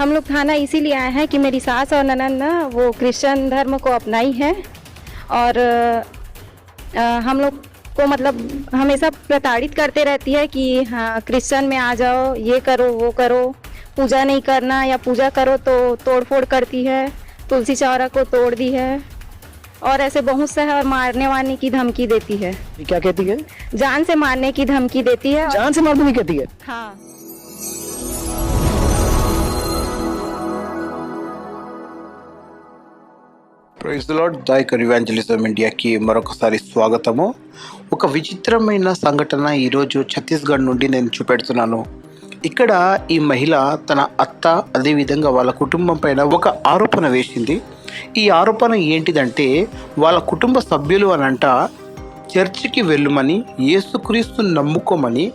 हम लोग थाना इसीलिए आए हैं कि मेरी सास और ननद ना वो क्रिश्चियन धर्म को अपनाई है और अ, हम लोग को मतलब हमेशा प्रताड़ित करते रहती है कि हाँ क्रिश्चियन में आ जाओ ये करो वो करो पूजा नहीं करना या पूजा करो तो तोड़ फोड़ करती है तुलसी चौरा को तोड़ दी है और ऐसे बहुत से है और मारने वारने की धमकी देती है। क्या कहती है? जान से मारने की धमकी देती है और- जान से मारने की कहती है? हाँ। ప్రైజ్ లాడ్ దాయకర్ ఇవాంజలిజం ఇండియాకి మరొకసారి స్వాగతము. ఒక విచిత్రమైన సంఘటన ఈరోజు ఛత్తీస్గఢ్ నుండి నేను చూపెడుతున్నాను. ఇక్కడ ఈ మహిళ తన అత్త అదేవిధంగా వాళ్ళ కుటుంబం పైన ఒక ఆరోపణ వేసింది. ఈ ఆరోపణ ఏంటిదంటే వాళ్ళ కుటుంబ సభ్యులు అనంట చర్చికి వెళ్ళమని యేసుక్రీస్తు నమ్ముకోమని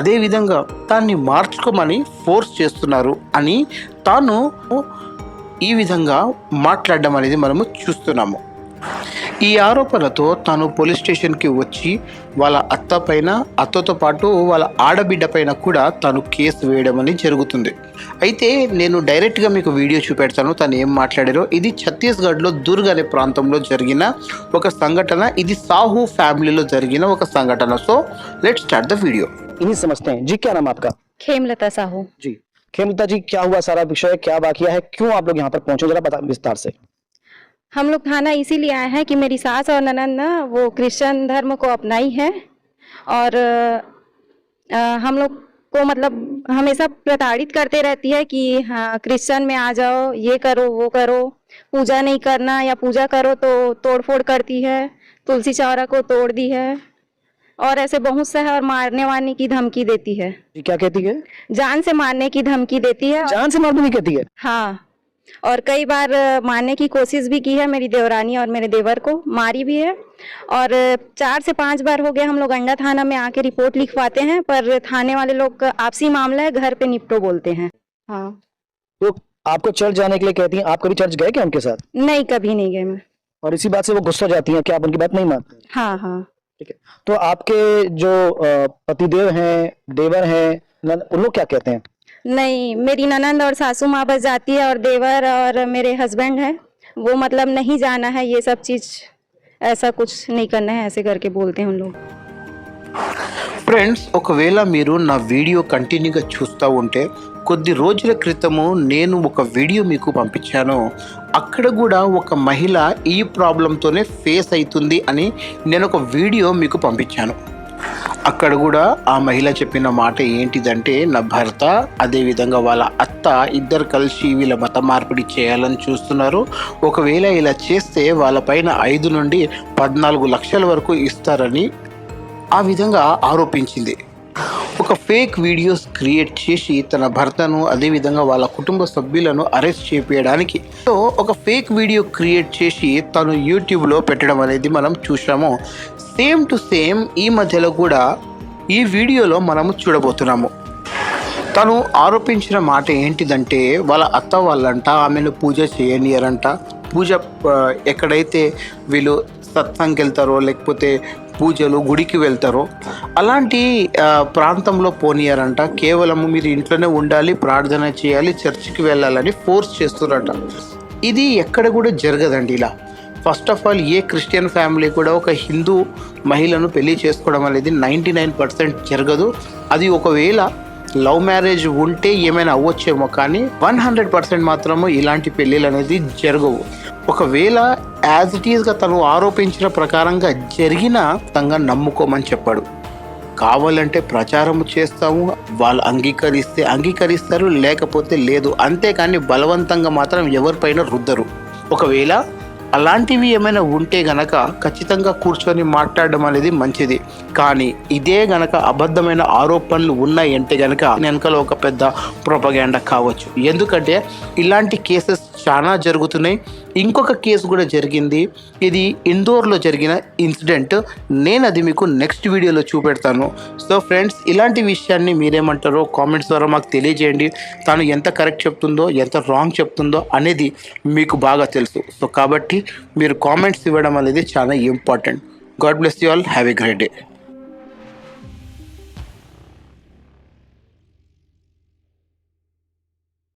అదేవిధంగా దాన్ని మార్చుకోమని ఫోర్స్ చేస్తున్నారు అని తాను ఈ విధంగా మాట్లాడడం అనేది మనము చూస్తున్నాము ఈ ఆరోపణతో తాను పోలీస్ స్టేషన్కి వచ్చి వాళ్ళ అత్త పైన అత్తతో పాటు వాళ్ళ ఆడబిడ్డ పైన కూడా తాను కేసు వేయడం అనేది జరుగుతుంది అయితే నేను డైరెక్ట్గా మీకు వీడియో చూపెడతాను తను ఏం మాట్లాడారో ఇది ఛత్తీస్గఢ్లో దుర్గ్ అనే ప్రాంతంలో జరిగిన ఒక సంఘటన ఇది సాహు ఫ్యామిలీలో జరిగిన ఒక సంఘటన so let start the video इन्हीं समझते हैं जी क्या नाम है आपका खेमलता साहू जी खेमलता जी क्या हुआ सारा विषय? क्या बाकी है? क्यों आप लोग यहाँ पर पहुँचे? जरा बता विस्तार से। हम लोग थाना इसीलिए आए हैं कि मेरी सास और ननद ना वो क्रिश्चियन धर्म को अपनाई है और अ, हम लोग को मतलब हमेशा प्रताड़ित करते रहती है कि हाँ क्रिश्चियन में आ जाओ ये करो वो करो पूजा नहीं करना या पूजा करो तो तोड़ फोड़ करती है तुलसी चौरा को तोड़ दी है। और ऐसे बहुत से है और मारने वारने की धमकी देती है। क्या कहती है? जान से मारने की धमकी देती है जान से मारने की कहती है? हाँ और कई बार मारने की कोशिश भी की है मेरी देवरानी और मेरे देवर को मारी भी है। और चार से पाँच बार हो गया हम लोग अंडा थाना में आके रिपोर्ट लिखवाते हैं पर थाने वाले लोग आपसी मामला है घर पे निपटो बोलते हैं। हाँ। तो आपको चर्च जाने के लिए कहती हैं आप कभी चर्च गए क्या उनके साथ? नहीं कभी नहीं गए मैं। और इसी बात से वो गुस्सा जाती है क्या आप उनकी बात नहीं मानते? हाँ हाँ। ठीक है तो आपके जो अ, पतिदेव हैं देवर हैं नन- उन लोग क्या कहते हैं नहीं मेरी ननंद और सासू माँ बस जाती है और देवर और मेरे हस्बैंड है वो मतलब नहीं जाना है ये सब चीज़ ऐसा कुछ नहीं करना है ऐसे करके बोलते हैं उन लोग ఫ్రెండ్స్ ఒకవేళ మీరు నా వీడియో కంటిన్యూగా చూస్తూ ఉంటే కొద్ది రోజుల క్రితము నేను ఒక వీడియో మీకు పంపించాను. అక్కడ కూడా ఒక మహిళ ఈ ప్రాబ్లంతోనే ఫేస్ అవుతుంది అని నేను ఒక వీడియో మీకు పంపించాను. అక్కడ కూడా ఆ మహిళ చెప్పిన మాట ఏంటిదంటే నా భర్త అదేవిధంగా వాళ్ళ అత్త ఇద్దరు కలిసి వీళ్ళ మత మార్పిడి చేయాలని చూస్తున్నారు. ఒకవేళ ఇలా చేస్తే వాళ్ళపైన ఐదు నుండి పద్నాలుగు లక్షల వరకు ఇస్తారని ఆ విధంగా ఆరోపించింది. ఒక ఫేక్ వీడియోస్ క్రియేట్ చేసి తన భర్తను అదేవిధంగా వాళ్ళ కుటుంబ సభ్యులను అరెస్ట్ చేపించడానికి సో ఒక ఫేక్ వీడియో క్రియేట్ చేసి తను యూట్యూబ్లో పెట్టడం అనేది మనం చూసాము సేమ్ టు సేమ్ ఈ మధ్యలో కూడా ఈ వీడియోలో మనము చూడబోతున్నాము. తను ఆరోపించిన మాట ఏంటిదంటే వాళ్ళ అత్త వాళ్ళంట ఆమెను పూజ చేయనియరంట. పూజ ఎక్కడైతే వీళ్ళు సత్సంగ్కి వెళ్తారో లేకపోతే పూజలు గుడికి వెళ్తారో అలాంటి ప్రాంతంలో పోనీయారంట. కేవలం మీరు ఇంట్లోనే ఉండాలి ప్రార్థన చేయాలి చర్చికి వెళ్ళాలని ఫోర్స్ చేస్తున్నారట ఇది ఎక్కడ కూడా జరగదండి ఇలా. First of all a Christian family కూడా ఒక హిందూ మహిళను పెళ్ళి చేసుకోవడం అనేది నైంటీ నైన్ పర్సెంట్ జరగదు. అది ఒకవేళ లవ్ మ్యారేజ్ ఉంటే ఏమైనా అవ్వచ్చేమో కానీ వన్ హండ్రెడ్ పర్సెంట్ మాత్రము ఇలాంటి పెళ్ళిళ్ళు అనేది జరగవు. ఒకవేళ యాజ్ ఇట్ ఈస్గా తను ఆరోపించిన ప్రకారంగా జరిగిన తంగా నమ్ముకోమని చెప్పాడు. కావాలంటే ప్రచారం చేస్తాము వాళ్ళు అంగీకరిస్తే అంగీకరిస్తారు లేకపోతే లేదు. అంతేకాని బలవంతంగా మాత్రం ఎవరిపైన రుద్దరు. ఒకవేళ అలాంటివి ఏమైనా ఉంటే గనక ఖచ్చితంగా కూర్చొని మాట్లాడడం అనేది మంచిది. కానీ ఇదే గనక అబద్ధమైన ఆరోపణలు ఉన్నాయంటే గనక వెనకాల ఒక పెద్ద ప్రొపగాండా కావచ్చు. ఎందుకంటే ఇలాంటి కేసెస్ చాలా జరుగుతున్నాయి. ఇంకొక కేసు కూడా జరిగింది. ఇది ఇండోర్లో జరిగిన ఇన్సిడెంట్. నేను అది మీకు నెక్స్ట్ వీడియోలో చూపెడతాను. సో ఫ్రెండ్స్ ఇలాంటి విషయాన్ని మీరేమంటారో కామెంట్స్ ద్వారా మాకు తెలియజేయండి. తను ఎంత కరెక్ట్ చెప్తుందో ఎంత రాంగ్ చెప్తుందో అనేది మీకు బాగా తెలుసు. సో కాబట్టి మీరు కామెంట్స్ ఇవ్వడం అనేది చాలా important. God bless you all. Have a great day.